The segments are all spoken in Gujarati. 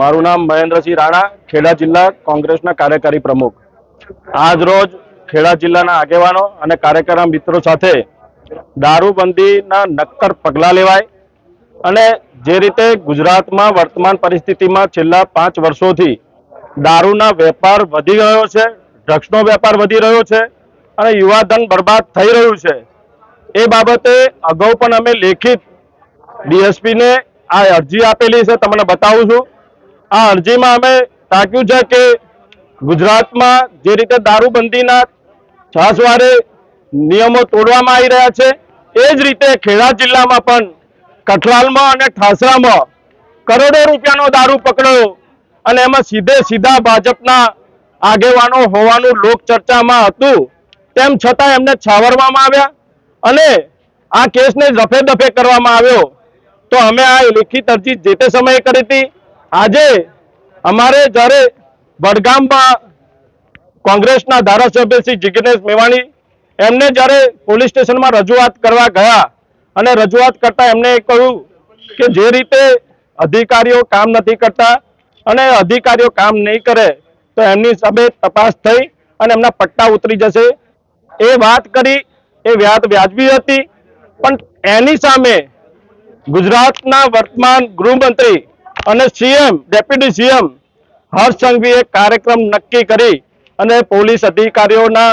મારું નામ મહેન્દ્રસિંહ રાણા, ખેડા જિલ્લા કોંગ્રેસના કાર્યકારી પ્રમુખ. આજ રોજ ખેડા જિલ્લાના આગેવાનો અને કાર્યકારી મિત્રો સાથે દારૂબંધીના નક્કર પગલાં લેવાય અને જે રીતે ગુજરાતમાં વર્તમાન પરિસ્થિતિમાં છેલ્લા પાંચ વર્ષોથી દારૂના વેપાર વધી રહ્યો છે, ડ્રગ્સનો વેપાર વધી રહ્યો છે અને યુવાધન બરબાદ થઈ રહ્યું છે. એ બાબતે અગાઉ પણ અમે લેખિત ડીએસપીને આ અરજી આપેલી છે, તમને બતાવું છું. આ અરજીમાં અમે તાક્યું છે કે ગુજરાતમાં જે રીતે દારૂબંધીના છાસવારે નિયમો તોડવામાં આવી રહ્યા છે, એ જ રીતે ખેડા જિલ્લામાં પણ કઠલાલમાં અને ઠાસરામાં કરોડો રૂપિયાનો દારૂ પકડ્યો અને એમાં સીધે સીધા ભાજપના આગેવાનો હોવાનું લોક ચર્ચામાં હતું. તેમ છતાં એમને છાવરવામાં આવ્યા અને આ કેસને રફે દફે કરવામાં આવ્યો. તો અમે આ લેખિત અરજી જે તે સમયે કરી હતી. આજે અમારે જ્યારે વડગામમાં કોંગ્રેસના ધારાસભ્ય શ્રી જિગ્નેશ મેવાણી એમને જ્યારે પોલીસ સ્ટેશનમાં રજૂઆત કરવા ગયા અને રજૂઆત કરતા એમને કહ્યું કે જે રીતે અધિકારીઓ કામ નથી કરતા અને અધિકારીઓ કામ નહીં કરે તો એમની સામે તપાસ થઈ અને એમના પટ્ટા ઉતરી જશે. એ વાત કરી, એ વ્યાજ વ્યાજબી હતી. પણ એની સામે ગુજરાતના વર્તમાન ગૃહમંત્રી અને સીએમ, ડેપ્યુટી સીએમ હર્ષ સંઘવીએ કાર્યક્રમ નક્કી કરી અને પોલીસ અધિકારીઓના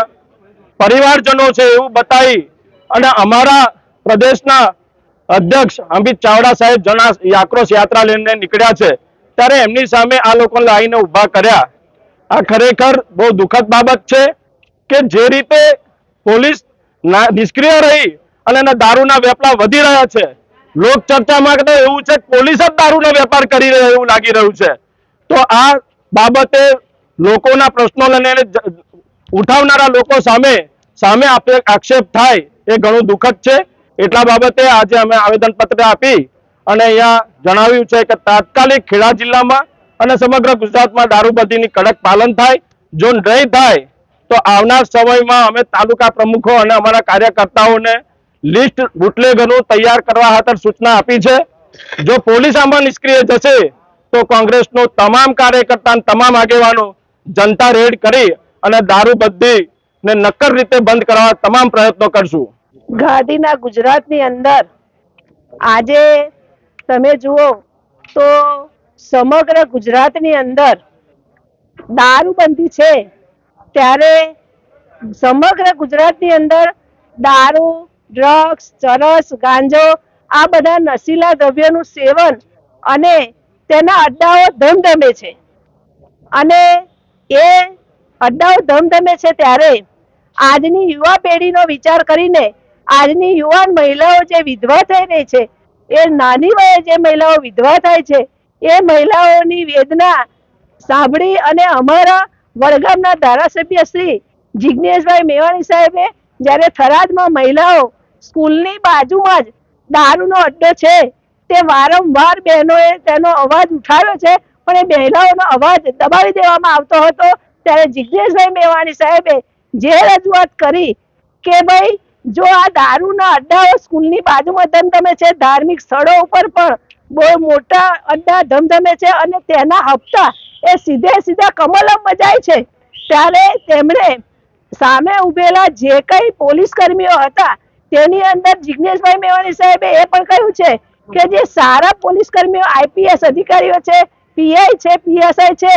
પરિવારજનો છે એવું બતાવી અને અમારા પ્રદેશના અધ્યક્ષ અમિત ચાવડા સાહેબ જણા આક્રોશ યાત્રા લઈને નીકળ્યા છે. ત્યારે એમની સામે આ લોકોને લાવીને ઊભા કર્યા. આ ખરેખર બહુ દુઃખદ બાબત છે કે જે રીતે પોલીસ નિષ્ક્રિય રહી અને એના દારૂના વેપલા વધી રહ્યા છે. લોક ચર્ચામાં તો એવું છે પોલીસ જ દારૂનો વેપાર કરી રહ્યો એવું લાગી રહ્યું છે. તો આ બાબતે લોકોના પ્રશ્નો લઈને ઉઠાવનારા લોકો સામે સામે આપણે આક્ષેપ થાય એ ઘણું દુઃખદ છે. એટલા બાબતે આજે અમે આવેદનપત્ર આપી અને અહીંયા જણાવ્યું છે કે તાત્કાલિક ખેડા જિલ્લામાં અને સમગ્ર ગુજરાતમાં દારૂબંધીની કડક પાલન થાય. જો નહીં થાય તો આવનાર સમયમાં અમે તાલુકા પ્રમુખો અને અમારા કાર્યકર્તાઓને લિસ્ટ બુટલેગરનું તૈયાર કરવા ખાતર સૂચના આપી છે. જો પોલીસ આમાં નિષ્ક્રિય જશે, તો કોંગ્રેસનો તમામ કાર્યકર્તા તમામ આગેવાનો જનતા રેડ કરી અને દારૂબંધી ને નક્કર રીતે બંધ કરવા તમામ પ્રયત્નો કરશું. ગાંધીના ગુજરાતની અંદર આજે તમે જુઓ તો સમગ્ર ગુજરાતની અંદર દારૂબંધી છે, ત્યારે સમગ્ર ગુજરાતની અંદર દારૂ ડ્રગ્સ ચરસ, ગાંજો, આ બધા નશીલા દ્રવ્યોનું સેવન અને તેના અડ્ડાઓ ધમધમે છે. અને એ અડ્ડાઓ ધમધમે છે ત્યારે આજની યુવા પેઢીનો વિચાર કરીને આજની યુવાન મહિલાઓ જે વિધવા થઈ રહી છે, એ નાની વયે જે મહિલાઓ વિધવા થાય છે, એ મહિલાઓની વેદના સાંભળી અને અમારા વડગામના ધારાસભ્ય શ્રી જિજ્ઞેશભાઈ મેવાણી સાહેબે જ્યારે થરાદમાં મહિલાઓ સ્કૂલની બાજુમાં જ દારૂનો અડ્ડો છે, તે વારંવાર બહેનોએ તેનો અવાજ ઉઠાવ્યો છે. પણ એ મહિલાઓનો અવાજ દબાવી દેવામાં આવતો હતો. ત્યારે જિજ્ઞેશભાઈ મેવાણી સાહેબે જે રજૂઆત કરી કે ભાઈ, જો આ દારૂના અડ્ડાઓ સ્કૂલની બાજુમાં ધમધમે છે, ધાર્મિક સ્થળો ઉપર પણ બહુ મોટા અડ્ડા ધમધમે છે અને તેના હપ્તા એ સીધે સીધા કમલમ જાય છે, ત્યારે તેમણે સામે ઉભેલા જે કઈ પોલીસ કર્મીઓ હતા, તેની અંદર જિજ્ઞેશભાઈ મેવાણી સાહેબે એ પણ કહ્યું છે કે જે સારા પોલીસ કર્મીઓ, આઈપીએસ અધિકારીઓ છે, પીઆઈ છે, પીએસઆઈ છે,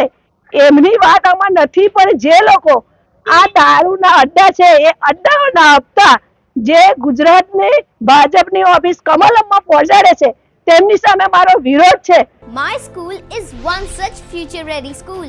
એમની વાત આમાં નથી, પણ જે લોકો આ દારૂના અડ્ડા છે, એ અડ્ડાઓના હપ્તા જે ગુજરાતની ભાજપની ઓફિસ કમલમમાં પહોંચાડે છે, તેમની સામે મારો વિરોધ છે. My school is one such future ready school.